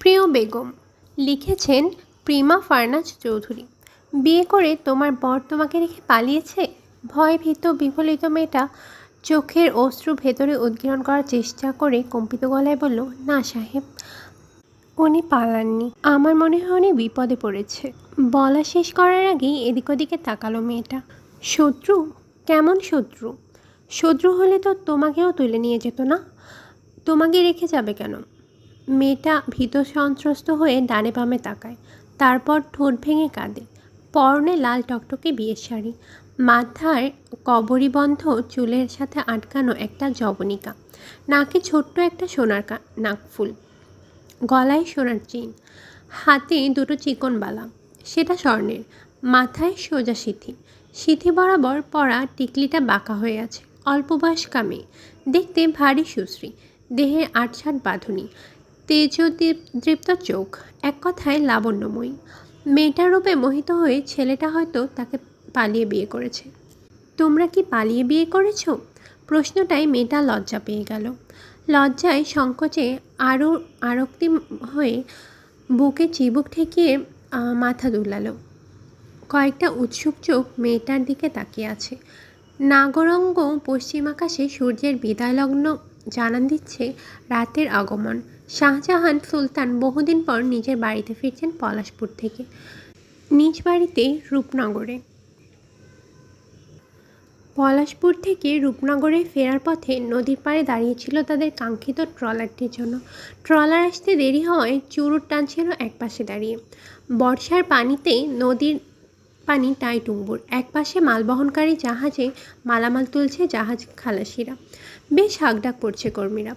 প্রিয় বেগম, লিখেছেন প্রিমা ফারনাজ চৌধুরী। বিয়ে করে তোমার বর তোমাকে রেখে পালিয়েছে? ভয় ভীত বিফলিত মেয়েটা চোখের অশ্রু ভেতরে উদ্গীরণ করার চেষ্টা করে কম্পিত গলায় বলল, না সাহেব, উনি পালাননি। আমার মনে হয় উনি বিপদে পড়েছে। বলা শেষ করার আগেই এদিক ওদিকে তাকালো মেয়েটা। শত্রু? কেমন শত্রু? শত্রু হলে তো তোমাকেও তুলে নিয়ে যেত না? তোমাকে রেখে যাবে কেন? মেয়েটা ভীত সন্ত্রস্ত হয়ে ডানে বামে তাকায়। তারপর ঠোঁট ভেঙে কাঁদে। পরনে লাল টকটকে বিয়ের শাড়ি। মাথায় কবরীবন্ধ চুলের সাথে আটকানো একটা জবনিকা। নাকে ছোট্ট একটা সোনার নাকফুল। গলায় সোনার চেন হাতে দুটো চিকন বালা সেটা স্বর্ণের। মাথায় সোজা সিথি। সিথি বরাবর পরা টিকলিটা বাঁকা হয়ে আছে। অল্প বয়স্কা মেয়ে। দেখতে ভারী সুশ্রী। দেহে আটসাট বাঁধুনি। তেজদীপ্ত চোখ, এক কথায় লাবণ্যময়ী। মেয়েটার রূপে মোহিত হয়ে ছেলেটা হয়তো তাকে পালিয়ে বিয়ে করেছে। তোমরা কি পালিয়ে বিয়ে করেছ? প্রশ্নটাই মেয়েটা লজ্জা পেয়ে গেল। লজ্জায় সংকোচে আরও আরক্তি হয়ে বুকে চিবুক ঠেকিয়ে মাথা দুলালো। কয়েকটা উৎসুক চোখ মেয়েটার দিকে তাকিয়ে আছে। নাগরঙ্গ পশ্চিম আকাশে সূর্যের বিদায়লগ্ন জানান দিচ্ছে রাতের আগমন। শাহজাহান সুলতান বহুদিন পর নিজের বাড়িতে ফিরছেন পলাশপুর থেকে। নিজ বাড়িতে রূপনগরে। পলাশপুর থেকে রূপনগরে ফেরার পথে নদীর পাড়ে দাঁড়িয়েছিল তাদের কাঙ্ক্ষিত ট্রলারটির জন্য। ট্রলার আসতে দেরি হওয়ায় চুরুট টানছিল একপাশে দাঁড়িয়ে। বর্ষার পানিতে নদীর পানি টাইটুম্বুর একপাশে মালবহনকারী জাহাজে মালামাল তুলছে জাহাজ খালাসিরা। বেশ হাকডাক পড়ছে কর্মীরা।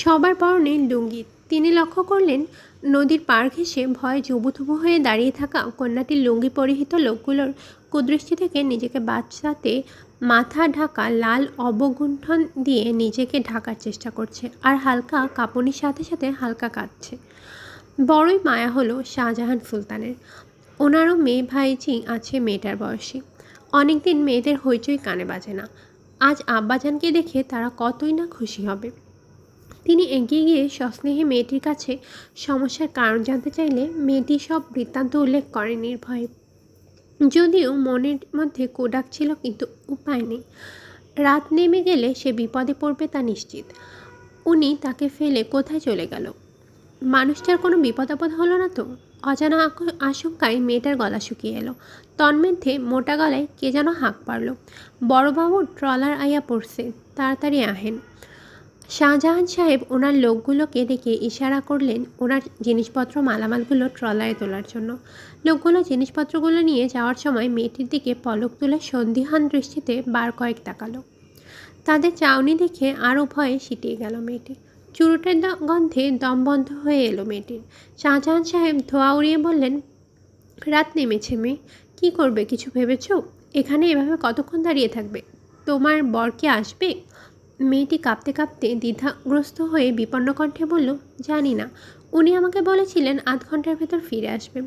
সবার পরনে লুঙ্গি। তিনি লক্ষ্য করলেন, নদীর পার ঘেঁষে ভয়ে জুবুথুবু হয়ে দাঁড়িয়ে থাকা কন্যাটির লুঙ্গি পরিহিত লোকগুলোর কুদৃষ্টি থেকে নিজেকে বাঁচাতে মাথা ঢাকা লাল অবগুণ্ঠন দিয়ে নিজেকে ঢাকার চেষ্টা করছে আর হালকা কাঁপুনির সাথে সাথে হালকা কাঁদছে। বড়ই মায়া হলো শাহজাহান সুলতানের ওনারও মেয়ে ভাইজি আছে মেয়েটার বয়সী। অনেকদিন মেয়েদের হইচই কানে বাজে না। আজ আব্বাজানকে দেখে তারা কতই না খুশি হবে। তিনি এগিয়ে গিয়ে সস্নেহে মেয়েটির কাছে সমস্যার কারণ জানতে চাইলে মেয়েটি সব বৃত্তান্ত উল্লেখ করে নির্ভয়ে। যদিও মনের মধ্যে কোডাক ছিল কিন্তু উপায় নেই। রাত নেমে গেলে সে বিপদে পড়বে তা নিশ্চিত। উনি তাকে ফেলে কোথায় চলে গেল? মানুষটার কোনো বিপদ আপদ হলো না তো? অজানা আশঙ্কায় মেয়েটার গলা শুকিয়ে এলো। তন্মধ্যে মোটা গলায় কে যেন হাঁক পারল বড়বাবু ট্রলার আইয়া পড়ছে, তাড়াতাড়ি আহেন। শাহজাহান সাহেব ওনার লোকগুলোকে ডেকে ইশারা করলেন ওনার জিনিসপত্র মালামালগুলো ট্রলারে তোলার জন্য। লোকগুলো জিনিসপত্রগুলো নিয়ে যাওয়ার সময় মেয়েটির দিকে পলক তুলে সন্দিহান দৃষ্টিতে বার কয়েক তাকালো। তাদের চাউনি দেখে আরও ভয়ে সিটিয়ে গেল মেয়েটি। চুরুটের গন্ধে দম বন্ধ হয়ে এলো মেয়েটির। শাহজাহান সাহেব ধোয়া উড়িয়ে বললেন, রাত নেমেছে মেয়ে, কী করবে কিছু ভেবেছো? এখানে এভাবে কতক্ষণ দাঁড়িয়ে থাকবে? তোমার বর কি আসবে? মেয়েটি কাঁপতে কাঁপতে দ্বিধাগ্রস্ত হয়ে বিপন্ন কণ্ঠে বলল, জানি না। উনি আমাকে বলেছিলেন আধ ঘণ্টার ভেতর ফিরে আসবেন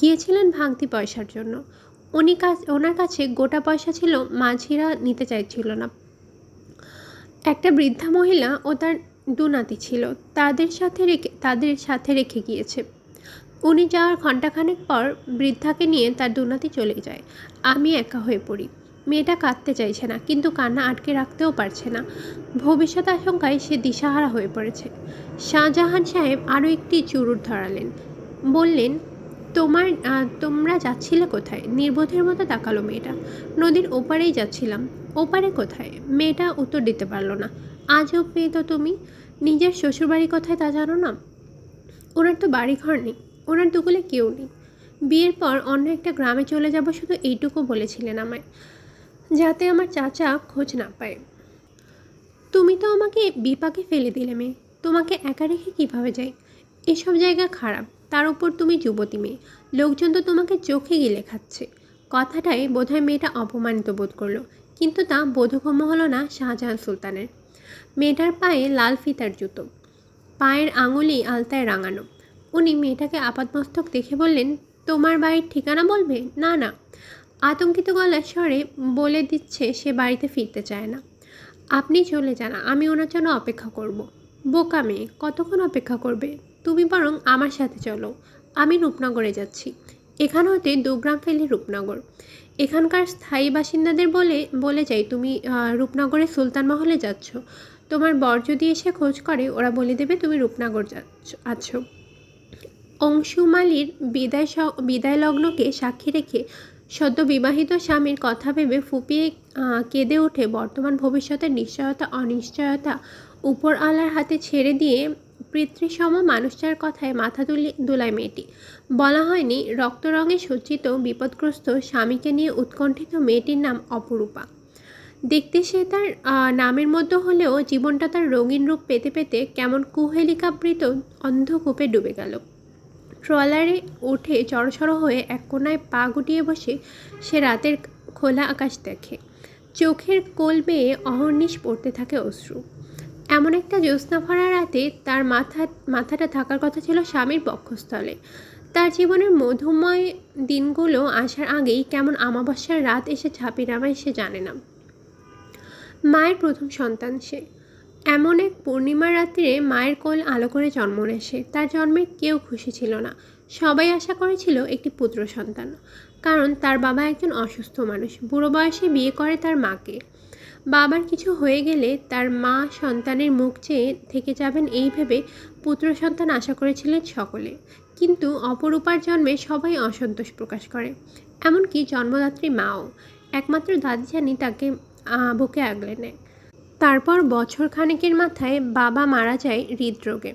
গিয়েছিলেন ভাঙতি পয়সার জন্য। উনি কাছ ওনার কাছে গোটা পয়সা ছিল, মাঝিরা নিতে চাইছিল না। একটা বৃদ্ধা মহিলা ও তার দু নাতি ছিল। তাদের সাথে রেখে, তাদের সাথে রেখে গিয়েছে। উনি যাওয়ার ঘণ্টাখানেক পর বৃদ্ধাকে নিয়ে তার দুনাতি চলে যায়। আমি একা হয়ে পড়ি। মেয়েটা কাঁদতে চাইছে না, কিন্তু কান্না আটকে রাখতেও পারছে না। ভবিষ্যৎ আশঙ্কায় সে দিশাহারা হয়ে পড়েছে। শাহজাহান সাহেব আরও একটি চুরুট ধরালেন। বললেন, তোমার তোমরা যাচ্ছিলে কোথায়? নির্বোধের মতো তাকালো মেয়েটা। নদীর ওপারেই যাচ্ছিলাম। ওপারে কোথায়? মেয়েটা উত্তর দিতে পারল না। আজও পেয়ে তো তুমি? নিজের শ্বশুরবাড়ি কথায় তা জানো না? ওনার তো বাড়ি ঘর নেই। ওনার দুগুলে কেউ নেই। বিয়ের পর অন্য একটা গ্রামে চলে যাব, শুধু এইটুকু বলেছিলেন আমায়। যাতে আমার চাচা খোঁজ না পায়। তুমি তো আমাকে বিপাকে ফেলে দিলে মেয়ে। তোমাকে একা রেখে কীভাবে যাই? এসব জায়গা খারাপ। তার উপর তুমি যুবতী মেয়ে। লোকজন তো তোমাকে চোখে গিলে খাচ্ছে। কথাটাই বোধহয় মেয়েটা অপমানিত বোধ করল। কিন্তু তা বোধগম্য হলো না শাহজাহান সুলতানের। মেয়েটার পায়ে লাল ফিতার জুতো। পায়ের আঙুলি আলতায় রাঙানো। উনি মেয়েটাকে আপাতমস্তক দেখে বললেন, তোমার বাড়ির ঠিকানা বলবে? না না। আতঙ্কিত গলার স্বরে বলে দিচ্ছে সে বাড়িতে ফিরতে চায় না। আপনি চলে যান আমি ওনার জন্য অপেক্ষা করব। বোকা মেয়ে কতক্ষণ অপেক্ষা করবে? তুমি বরং আমার সাথে চলো। আমি রূপনগরে যাচ্ছি। এখান হতে দু গ্রাম ফেলে রূপনগর। এখানকার স্থায়ী বাসিন্দাদের বলে বলে যাই তুমি আহ, রূপনগরের সুলতান মহলে যাচ্ছ। তোমার বর যদি এসে খোঁজ করে ওরা বলে দেবে তুমি রূপনগর যাচ্ছ আছো। অংশুমালির বিদায় বিদায় লগ্নকে সাক্ষী রেখে সদ্য বিবাহিত স্বামীর কথা ভেবে ফুপিয়ে কেঁদে ওঠে বর্তমান ভবিষ্যতের নিশ্চয়তা, অনিশ্চয়তা উপর আলার হাতে ছেড়ে দিয়ে পিতৃসম মানুষটার কথায় মাথা তুলে দোলায় মেয়েটি। বলা হয়নি রক্তরঙে সজ্জিত বিপদগ্রস্ত স্বামীকে নিয়ে উৎকণ্ঠিত মেয়েটির নাম অপরূপা। দেখতে সে তার নামের মধ্যে হলেও জীবনটা তার রঙিন রূপ পেতে পেতে কেমন কুহেলিকাবৃত অন্ধকূপে ডুবে গেল। ট্রলারে উঠে চড়সড় হয়ে এক কোনায় পা গুটিয়ে বসে, সে রাতের খোলা আকাশ দেখে। চোখের কোল বেয়ে অহর্নিশ পড়তে থাকে অশ্রু। এমন একটা জ্যোৎস্না ভরা রাতে তার মাথা, মাথাটা থাকার কথা ছিল স্বামীর বক্ষস্থলে। তার জীবনের মধুময় দিনগুলো আসার আগেই কেমন আমাবস্যার রাত এসে ঝাঁপি নামায় সে জানে না। মায়ের প্রথম সন্তান সে। এমন এক পূর্ণিমার রাত্রে মায়ের কোল আলো করে জন্ম সে। তার জন্মে কেউ খুশি ছিল না। সবাই আশা করেছিল একটি পুত্র সন্তান, কারণ তার বাবা একজন অসুস্থ মানুষ। বুড়ো বয়সে বিয়ে করে তার মাকে। বাবার কিছু হয়ে গেলে তার মা সন্তানের মুখ চেয়ে থেকে যাবেন এই ভেবে পুত্র সন্তান আশা করেছিলেন সকলে। কিন্তু অপরূপার জন্মে সবাই অসন্তোষ প্রকাশ করে। এমনকি জন্মদাত্রী মাও। একমাত্র দাদি জানি তাকে বুকে আগলে নেয়। তারপর বছর খানেকের মাথায় বাবা মারা যায় হৃদরোগে।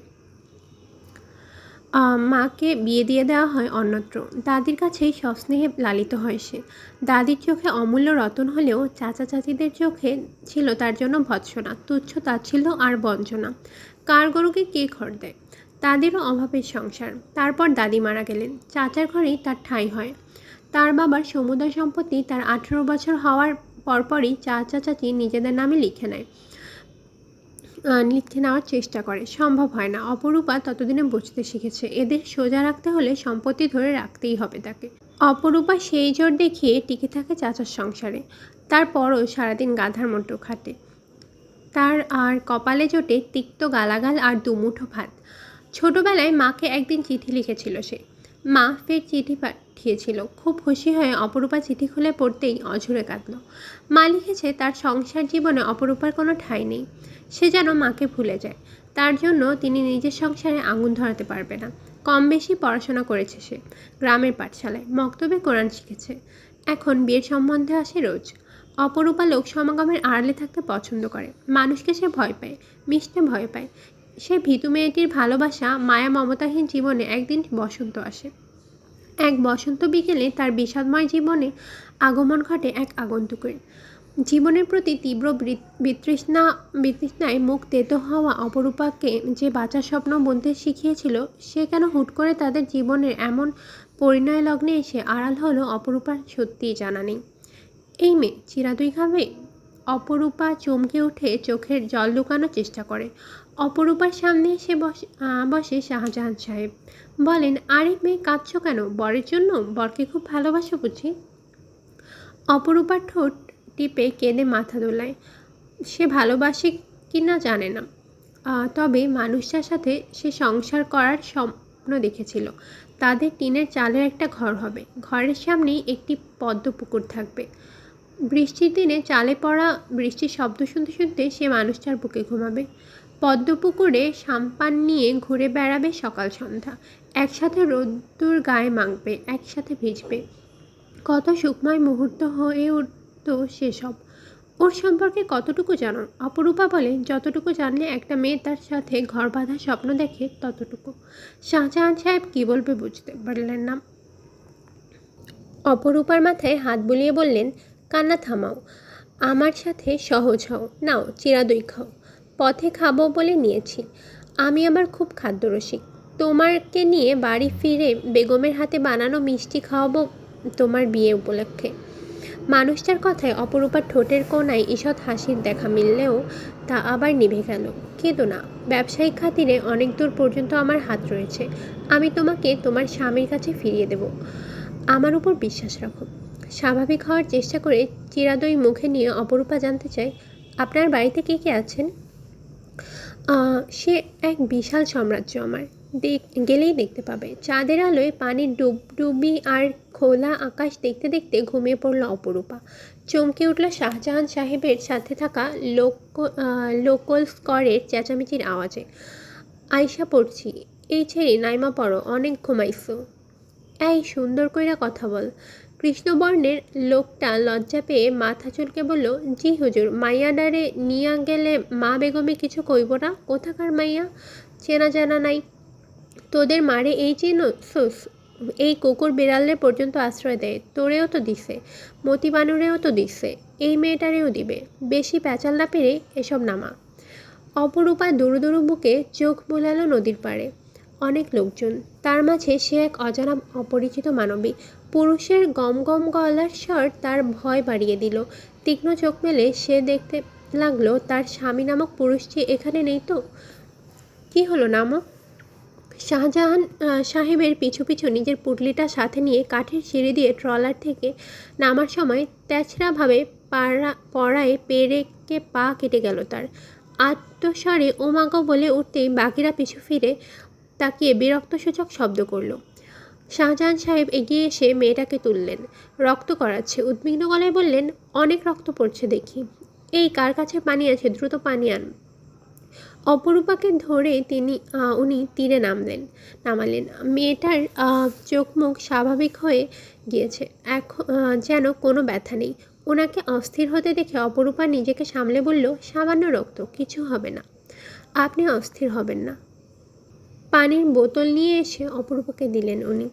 মাকে বিয়ে দিয়ে দেওয়া হয় অন্যত্র। দাদির কাছেই সস্নেহে লালিত হয় সে। দাদির চোখে অমূল্য রতন হলেও চাচা চাচিদের চোখে ছিল তার জন্য ভৎসনা, তুচ্ছ তাচ্ছিল্য আর বঞ্চনা। কার গরুকে কে খড় দেয়? তাদেরও অভাবের সংসার। তারপর দাদি মারা গেলেন। চাচার ঘরেই তার ঠাঁই হয়। তার বাবার সমুদয় সম্পত্তি তার আঠেরো বছর হওয়ার পরপরই চাচা চাচি নিজেদের নামে লিখে নেয়। লিখে নেওয়ার চেষ্টা করে। সম্ভব হয় না। অপরূপা ততদিনে বুঝতে শিখেছে। এদের সোজা রাখতে হলে সম্পত্তি ধরে রাখতেই হবে তাকে। অপরূপা সেই জোর দেখিয়ে টিকে থাকে চাচার সংসারে। তারপরও সারাদিন গাধার মতো খাটে। তার আর কপালে জোটে তিক্ত গালাগাল আর দুমুঠো ভাত। ছোটবেলায় মাকে একদিন চিঠি লিখেছিল সে। মা ফের চিঠি পাঠিয়েছিল খুব খুশি হয়ে অপরূপা চিঠি খুলে পড়তেই অঝরে কাঁদল। মা লিখেছে তার সংসার জীবনে অপরূপার কোনো ঠাঁই নেই। সে যেন মাকে ভুলে যায়। তার জন্য তিনি নিজের সংসারে আগুন ধরাতে পারবে না। কম বেশি পড়াশোনা করেছে সে। গ্রামের পাঠশালায় মক্তবে কোরআন শিখেছে। এখন বিয়ের সম্বন্ধে আসে রোজ। অপরূপা লোক সমাগমের আড়ালে থাকতে পছন্দ করে। মানুষকে সে ভয় পায়, মিশতে ভয় পায়। সে ভীতু মেয়েটির ভালোবাসা, মায়া, মমতাহীন জীবনে একদিন বসন্ত আসে। এক বসন্ত বিকেলে তার বিষাদময় জীবনে আগমন ঘটে এক আগন্তুকের। জীবনের প্রতি তীব্র বিতৃষ্ণা, বিতৃষ্ণায় মুখ তেতো হওয়া অপরূপাকে যে বাঁচার স্বপ্ন বলতে শিখিয়েছিল, সে কেন হুট করে তাদের জীবনের এমন পরিণয় লগ্নে এসে আড়াল হলো অপরূপার সত্যিই জানা নেই। এই মেয়ে চিরাদুই খাবে অপরূপা চমকে উঠে চোখের জল লুকানোর চেষ্টা করে। অপরূপার সামনে এসে বসে বসে শাহজাহান সাহেব। বলেন, আরে মেয়ে, কাঁদছো কেন? বরের জন্য? বরকে খুব ভালোবাসো বুঝি? অপরূপার ঠোঁট টিপে কেঁদে মাথা দোলায়। সে ভালোবাসে কি না জানে না। তবে মানুষটার সাথে সে সংসার করার স্বপ্ন দেখেছিল। তাদের টিনের চালের একটা ঘর হবে। ঘরের সামনেই একটি পদ্ম পুকুর থাকবে। বৃষ্টির দিনে চালে পড়া বৃষ্টির শব্দ শুনতে শুনতে সে মানুষটার বুকে ঘুমাবে। পদ্ম পুকুরে সাম্পান নিয়ে ঘুরে বেড়াবে সকাল সন্ধ্যা। একসাথে রোদ্দুর গায়ে মাখবে, একসাথে ভিজবে। কত সুখময় মুহূর্ত হয়ে উঠত সেসব। ওর সম্পর্কে কতটুকু জানো? অপরূপা বলে, যতটুকু জানলে একটা মেয়ে তার সাথে ঘর বাঁধার স্বপ্ন দেখে, ততটুকু। শাহজাহান সাহেব কী বলবে বুঝতে পারলেন না। অপরূপার মাথায় হাত বুলিয়ে বললেন, কান্না থামাও, আমার সাথে সহজ হও, নাও চিরাদই খাও। পথে খাব বলে নিয়েছি। আমি আবার খুব খাদ্যরসিক। তোমারকে নিয়ে বাড়ি ফিরে বেগমের হাতে বানানো মিষ্টি খাওয়াবো তোমার বিয়ে উপলক্ষে। মানুষটার কথায় অপরূপার ঠোঁটের কোনায় ঈষৎ হাসির দেখা মিললেও তা আবার নিভে গেল। কেঁদো না, ব্যবসায়িক খাতিরে অনেক দূর পর্যন্ত আমার হাত রয়েছে। আমি তোমাকে তোমার স্বামীর কাছে ফিরিয়ে দেব। আমার উপর বিশ্বাস রাখো। স্বাভাবিক হওয়ার চেষ্টা করে চিরাদই মুখে নিয়ে অপরূপা জানতে চায়, আপনার বাড়িতে কে কে আছেন? সে এক বিশাল সাম্রাজ্য আমার। দেখ- গেলেই দেখতে পাবে। চাঁদের আলোয় পানির ডুবডুবি আর খোলা আকাশ দেখতে দেখতে ঘুমিয়ে পড়ল অপরূপা। চমকে উঠল শাহজাহান সাহেবের সাথে থাকা লোক লোকল স্করের চেঁচামেচির আওয়াজে। আয়সা পড়ছি। এই ছেড়ে নাইমা পড়ো, অনেক ঘুমাইছো। এই, সুন্দর কইরা কথা বল। কৃষ্ণবর্ণের লোকটা লজ্জা পেয়ে মাথা চুলকে বলল, জি হুজুর, মাইয়াডারে নিয়া গেলে মা বেগমে কিছু কইব না? কোথাকার মাইয়া? চেনা জানা নাই। তোদের মারে এই চিনোস এই কুকুর বিড়ালের পর্যন্ত আশ্রয় দেয়, তোরেও তো দিছে মতি বানুরেও তো দিছে, এই মেয়েটারেও দিবে। বেশি প্যাচাল না পেরে এসব নামা। অপরূপা দুরু দুরু বুকে চোখ বোলালো নদীর পাড়ে। অনেক লোকজন। তার মাঝে সে এক অজানা অপরিচিত মানবী। পুরুষের গম গম গলার স্বর তার ভয় বাড়িয়ে দিল। তীক্ষ্ণ চোখ মেলে সে দেখতে লাগল, তার স্বামী নামক পুরুষটি এখানে নেই তো? কি হলো নামক? শাহজাহান সাহেবের পিছু পিছু নিজের পুটলিটা সাথে নিয়ে কাঠের সিঁড়ি দিয়ে ট্রলার থেকে নামার সময় তেছড়াভাবে পাড়া, পড়ায় পেরেকে পা কেটে গেল তার। আত্মস্বরে ওমাগো বলে উঠতেই বাকিরা পিছু ফিরে তাকিয়ে বিরক্তসূচক শব্দ করল। শাহজাহান সাহেব এগিয়ে এসে মেয়েটাকে তুললেন। রক্ত করাচ্ছে। উদ্বিগ্ন গলায় বললেন, অনেক রক্ত পড়ছে দেখি। এই কার কাছে পানি আছে? দ্রুত পানি আন। অপরূপাকে ধরে তিনি উনি তীরে নামলেন, নামালেন। মেয়েটার চোখ মুখ স্বাভাবিক হয়ে গিয়েছে। এখন যেন কোনো ব্যথা নেই। ওনাকে অস্থির হতে দেখে অপরূপা নিজেকে সামলে বলল, সামান্য রক্ত, কিছু হবে না। আপনি অস্থির হবেন না। পানির বোতল নিয়ে এসে অপরূপাকে দিলেন উনি।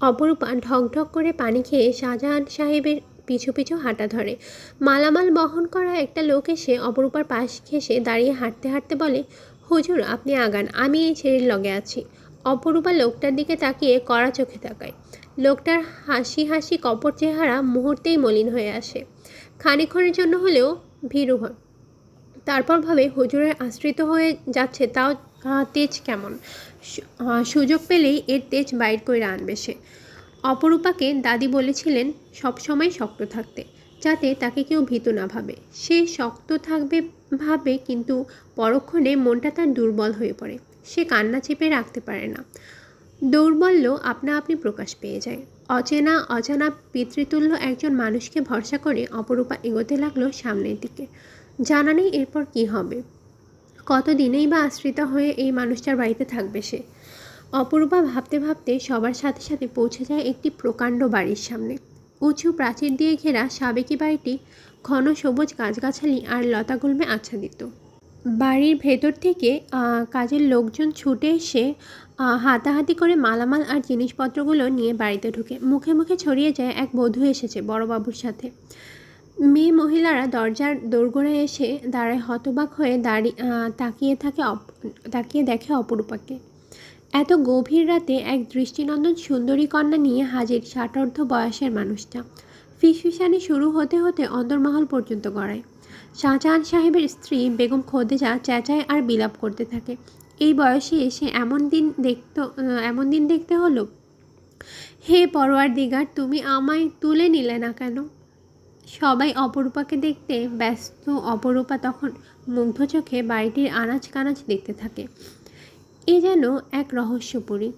অপরূপা ঢক ঢক করে পানি খেয়ে শাহজাহান সাহেবের পিছু পিছু হাঁটা ধরে। মালামাল বহন করা একটা লোক এসে অপরূপার পাশ ঘেসে দাঁড়িয়ে হাঁটতে হাঁটতে বলে, হুজুর, আপনি আগান, আমি এই ছেলের লগে আছি। অপরূপা লোকটার দিকে তাকিয়ে কড়া চোখে তাকায়। লোকটার হাসি হাসি কপট চেহারা মুহূর্তেই মলিন হয়ে আসে। খানিক্ষণের জন্য হলেও ভীরু হয়। তারপর ভাবে, হুজুরের আশ্রিত হয়ে যাচ্ছে, তাও তেজ কেমন? সুযোগ পেলেই এর তেজ বাইর করে আনবে সে। অপরূপাকে দাদি বলেছিলেন সবসময় শক্ত থাকতে, যাতে তাকে কেউ ভীত না ভাবে। সে শক্ত থাকবে ভাবে, কিন্তু পরক্ষণে মনটা তার দুর্বল হয়ে পড়ে। সে কান্না চেপে রাখতে পারে না। দৌর্বল্য আপনা আপনি প্রকাশ পেয়ে যায়। অচেনা, অজানা পিতৃতুল্য একজন মানুষকে ভরসা করে অপরূপা এগোতে লাগল সামনের দিকে। জানা নেই এরপর কি হবে। কতদিনেই বা আশ্রিত হয়ে এই মানুষটার বাড়িতে থাকবে সে? অপরূপা ভাবতে ভাবতে সবার সাথে সাথে পৌঁছে যায় একটি প্রকাণ্ড বাড়ির সামনে। উঁচু প্রাচীর দিয়ে ঘেরা সাবেকি বাড়িটি ঘন সবুজ গাছগাছালি আর লতাগুল্মে আচ্ছাদিত। বাড়ির ভেতর থেকে কাজের লোকজন ছুটে এসে হাতাহাতি করে মালামাল আর জিনিসপত্রগুলো নিয়ে বাড়িতে ঢুকে। মুখে মুখে ছড়িয়ে যায় এক বধূ এসেছে বড়বাবুর সাথে। মেয়ে মহিলারা দরজার দোরগোড়ায় এসে দাঁড়ায়, হতবাক হয়ে দাঁড়িয়ে তাকিয়ে থাকে তাকিয়ে দেখে অপরূপাকে। এত গভীর রাতে এক দৃষ্টিনন্দন সুন্দরী কন্যা নিয়ে হাজির ষাটার্ধ বয়সের মানুষটা। ফিসফিসানি শুরু হতে হতে অন্দরমহল পর্যন্ত গড়ায়। শাহজাহান সাহেবের স্ত্রী বেগম খোদেজা চেঁচায় আর বিলাপ করতে থাকে। এই বয়সে এসে এমন দিন দেখতে এমন দিন দেখতে হলো? হে পরোয়ার দিগার তুমি আমায় তুলে নিলে না কেন? সবাই অপরূপাকে দেখতে ব্যস্ত। অপরূপা তখন মুগ্ধ চোখে বাড়িটির আনাজ কানাজ দেখতে থাকে। এ যেন এক রহস্যপুরী।